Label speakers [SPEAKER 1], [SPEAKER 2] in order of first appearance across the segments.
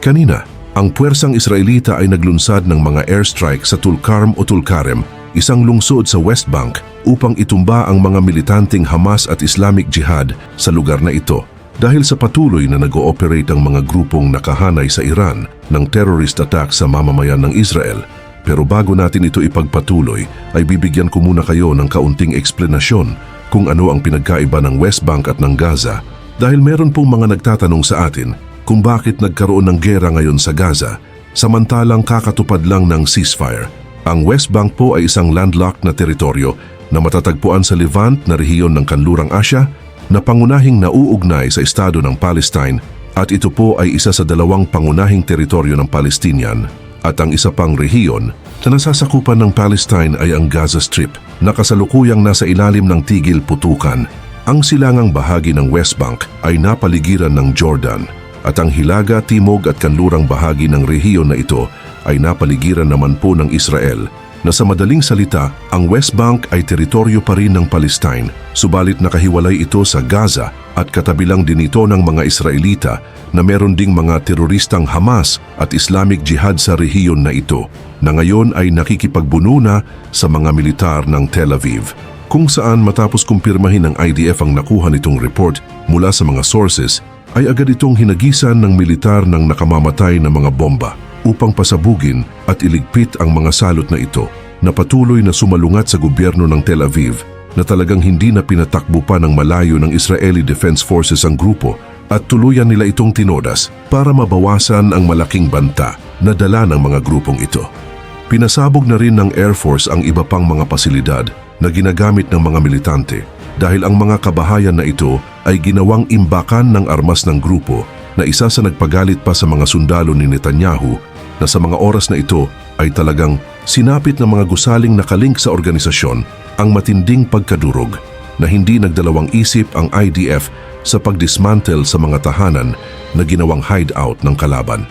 [SPEAKER 1] Kanina, ang puwersang Israelita ay naglunsad ng mga airstrike sa Tulkarm o Tulkarem, isang lungsod sa West Bank upang itumba ang mga militanteng Hamas at Islamic Jihad sa lugar na ito. Dahil sa patuloy na nag-ooperate ang mga grupong nakahanay sa Iran ng terrorist attack sa mamamayan ng Israel. Pero bago natin ito ipagpatuloy, ay bibigyan ko muna kayo ng kaunting eksplenasyon kung ano ang pinagkaiba ng West Bank at ng Gaza dahil meron pong mga nagtatanong sa atin kung bakit nagkaroon ng gera ngayon sa Gaza samantalang kakatupad lang ng ceasefire. Ang West Bank po ay isang landlocked na teritoryo na matatagpuan sa Levant na rehiyon ng Kanlurang Asya na pangunahing nauugnay sa estado ng Palestine at ito po ay isa sa dalawang pangunahing teritoryo ng Palestinian at ang isa pang rehiyon na nasasakupan ng Palestine ay ang Gaza Strip na kasalukuyang nasa ilalim ng tigil putukan. Ang silangang bahagi ng West Bank ay napaligiran ng Jordan at ang hilaga, timog at kanlurang bahagi ng rehiyon na ito ay napaligiran naman po ng Israel na sa madaling salita, ang West Bank ay teritoryo pa rin ng Palestine, subalit nakahiwalay ito sa Gaza at katabilang din ito ng mga Israelita na meron ding mga teroristang Hamas at Islamic Jihad sa rehiyon na ito, na ngayon ay nakikipagbuno na sa mga militar ng Tel Aviv. Kung saan matapos kumpirmahin ng IDF ang nakuha nitong report mula sa mga sources, ay agad itong hinagisan ng militar ng nakamamatay na mga bomba upang pasabugin at iligpit ang mga salot na ito na patuloy na sumalungat sa gobyerno ng Tel Aviv na talagang hindi na pinatakbo pa ng malayo ng Israeli Defense Forces ang grupo at tuluyan nila itong tinodas para mabawasan ang malaking banta na dala ng mga grupong ito. Pinasabog na rin ng Air Force ang iba pang mga pasilidad na ginagamit ng mga militante dahil ang mga kabahayan na ito ay ginawang imbakan ng armas ng grupo na isa sa nagpagalit pa sa mga sundalo ni Netanyahu na sa mga oras na ito ay talagang sinapit ng mga gusaling nakalink sa organisasyon ang matinding pagkadurog na hindi nagdalawang isip ang IDF sa pagdismantle sa mga tahanan na ginawang hideout ng kalaban.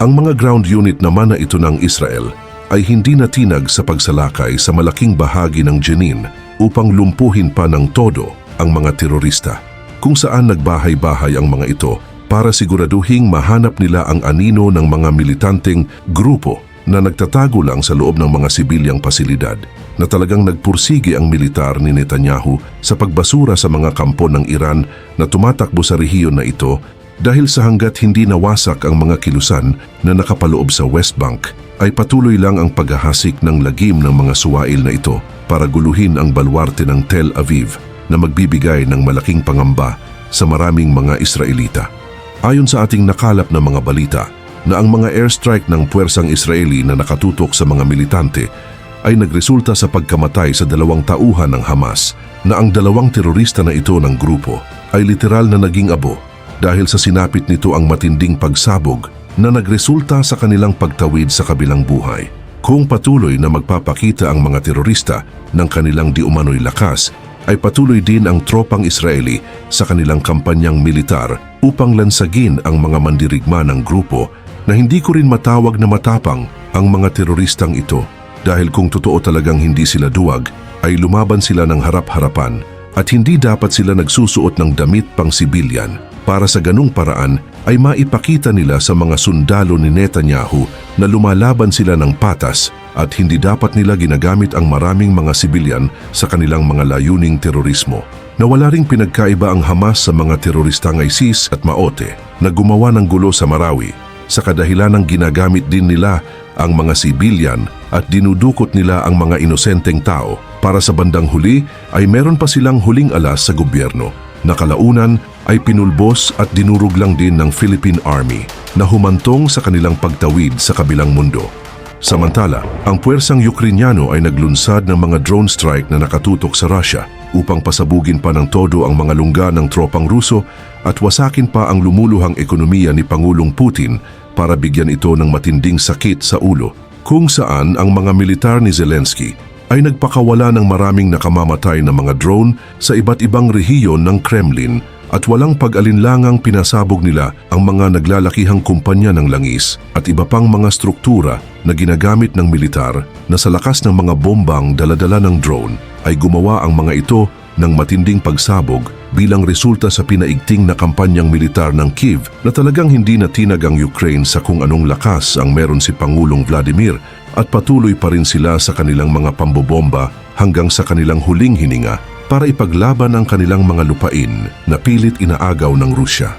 [SPEAKER 1] Ang mga ground unit naman na ito ng Israel ay hindi natinag sa pagsalakay sa malaking bahagi ng Jenin upang lumpuhin pa ng todo ang mga terorista kung saan nagbahay-bahay ang mga ito para siguraduhing mahanap nila ang anino ng mga militanteng grupo na nagtatago lang sa loob ng mga sibilyang pasilidad na talagang nagpursige ang militar ni Netanyahu sa pagbasura sa mga kampo ng Iran na tumatakbo sa rehiyon na ito dahil sa hanggat hindi nawasak ang mga kilusan na nakapaloob sa West Bank ay patuloy lang ang paghahasik ng lagim ng mga suwail na ito para guluhin ang balwarte ng Tel Aviv na magbibigay ng malaking pangamba sa maraming mga Israelita. Ayon sa ating nakalap na mga balita, na ang mga airstrike ng puwersang Israeli na nakatutok sa mga militante ay nagresulta sa pagkamatay sa dalawang tauhan ng Hamas na ang dalawang terorista na ito ng grupo ay literal na naging abo dahil sa sinapit nito ang matinding pagsabog na nagresulta sa kanilang pagtawid sa kabilang buhay. Kung patuloy na magpapakita ang mga terorista ng kanilang di umano'y lakas, ay patuloy din ang tropang Israeli sa kanilang kampanyang militar upang lansagin ang mga mandirigma ng grupo na hindi ko rin matawag na matapang ang mga teroristang ito dahil kung totoo talagang hindi sila duwag ay lumaban sila ng harap-harapan at hindi dapat sila nagsusuot ng damit pang sibilyan para sa ganung paraan ay maipakita nila sa mga sundalo ni Netanyahu na lumalaban sila ng patas at hindi dapat nila ginagamit ang maraming mga sibilyan sa kanilang mga layuning terorismo. Nawala ring pinagkaiba ang Hamas sa mga teroristang ISIS at Maote na gumawa ng gulo sa Marawi sa kadahilan ng ginagamit din nila ang mga sibilyan at dinudukot nila ang mga inosenteng tao para sa bandang huli ay meron pa silang huling alas sa gobyerno na kalaunan ay pinulbos at dinurog lang din ng Philippine Army na humantong sa kanilang pagtawid sa kabilang mundo. Samantala, ang puwersang Ukrainyano ay naglunsad ng mga drone strike na nakatutok sa Russia upang pasabugin pa ng todo ang mga lungga ng tropang Ruso at wasakin pa ang lumuluhang ekonomiya ni Pangulong Putin para bigyan ito ng matinding sakit sa ulo kung saan ang mga militar ni Zelensky ay nagpakawala ng maraming nakamamatay na mga drone sa iba't ibang rehiyon ng Kremlin at walang pag-alinlangang pinasabog nila ang mga naglalakihang kumpanya ng langis at iba pang mga struktura na ginagamit ng militar na sa lakas ng mga bombang daladala ng drone ay gumawa ang mga ito ng matinding pagsabog bilang resulta sa pinaigting na kampanyang militar ng Kiev na talagang hindi natinag ang Ukraine sa kung anong lakas ang meron si Pangulong Vladimir at patuloy pa rin sila sa kanilang mga pambobomba hanggang sa kanilang huling hininga para ipaglaban ang kanilang mga lupain na pilit inaagaw ng Rusya.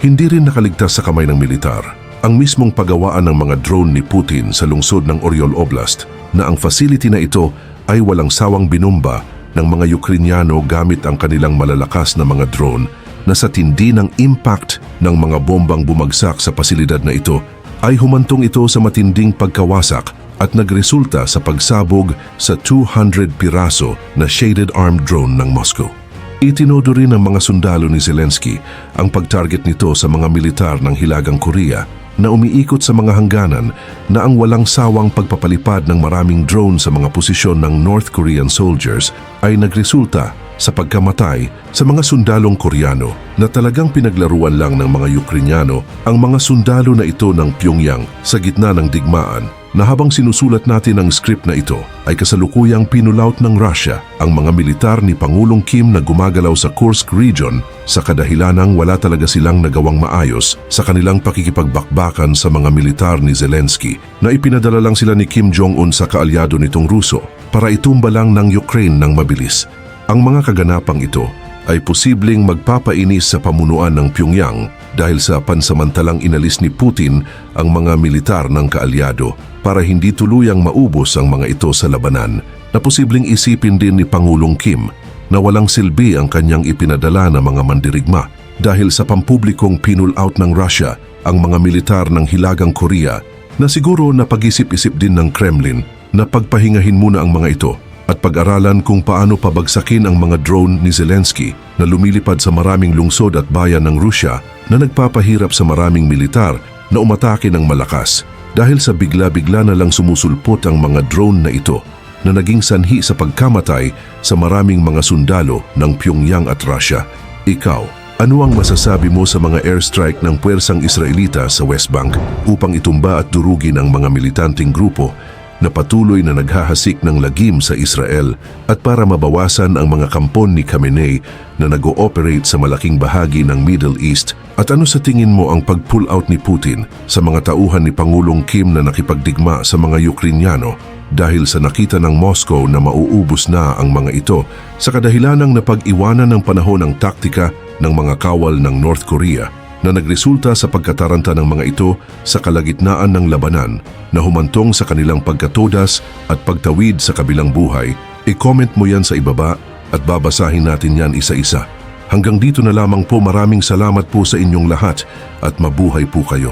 [SPEAKER 1] Hindi rin nakaligtas sa kamay ng militar ang mismong paggawaan ng mga drone ni Putin sa lungsod ng Oryol Oblast na ang facility na ito ay walang sawang binumba ng mga Ukrainyano gamit ang kanilang malalakas na mga drone na sa tindi ng impact ng mga bombang bumagsak sa pasilidad na ito ay humantong ito sa matinding pagkawasak at nagresulta sa pagsabog sa 200 piraso na shaded armed drone ng Moscow. Itinodo rin ng mga sundalo ni Zelensky ang pagtarget nito sa mga militar ng Hilagang Korea na umiikot sa mga hangganan na ang walang sawang pagpapalipad ng maraming drone sa mga posisyon ng North Korean soldiers ay nagresulta sa pagkamatay sa mga sundalong Koreano na talagang pinaglaruan lang ng mga Ukrainyano ang mga sundalo na ito ng Pyongyang sa gitna ng digmaan na habang sinusulat natin ang script na ito ay kasalukuyang pinulaut ng Russia ang mga militar ni Pangulong Kim na gumagalaw sa Kursk region sa kadahilanang wala talaga silang nagawang maayos sa kanilang pakikipagbakbakan sa mga militar ni Zelensky na ipinadala lang sila ni Kim Jong-un sa kaalyado nitong Ruso para itumba lang ng Ukraine ng mabilis. Ang mga kaganapang ito ay posibleng magpapainis sa pamunuan ng Pyongyang dahil sa pansamantalang inalis ni Putin ang mga militar ng kaalyado para hindi tuluyang maubos ang mga ito sa labanan na posibleng isipin din ni Pangulong Kim na walang silbi ang kanyang ipinadala na mga mandirigma dahil sa pampublikong pinul out ng Russia ang mga militar ng Hilagang Korea na siguro napag-isip-isip din ng Kremlin na pagpahingahin muna ang mga ito at pag-aralan kung paano pabagsakin ang mga drone ni Zelensky na lumilipad sa maraming lungsod at bayan ng Rusya na nagpapahirap sa maraming militar na umatake ng malakas dahil sa bigla-bigla na lang sumusulpot ang mga drone na ito na naging sanhi sa pagkamatay sa maraming mga sundalo ng Pyongyang at Russia. Ikaw, ano ang masasabi mo sa mga airstrike ng puwersang Israelita sa West Bank upang itumba at durugin ang mga militanteng grupo na patuloy na naghahasik ng lagim sa Israel at para mabawasan ang mga kampon ni Khamenei na nag-ooperate sa malaking bahagi ng Middle East? At ano sa tingin mo ang pag-pull out ni Putin sa mga tauhan ni Pangulong Kim na nakipagdigma sa mga Ukrainyano dahil sa nakita ng Moscow na mauubos na ang mga ito sa kadahilanang napag-iwanan ng panahon ng taktika ng mga kawal ng North Korea na nagresulta sa pagkataranta ng mga ito sa kalagitnaan ng labanan na humantong sa kanilang pagkatodas at pagtawid sa kabilang buhay, i-comment mo yan sa ibaba at babasahin natin yan isa-isa. Hanggang dito na lamang po maraming salamat po sa inyong lahat at mabuhay po kayo.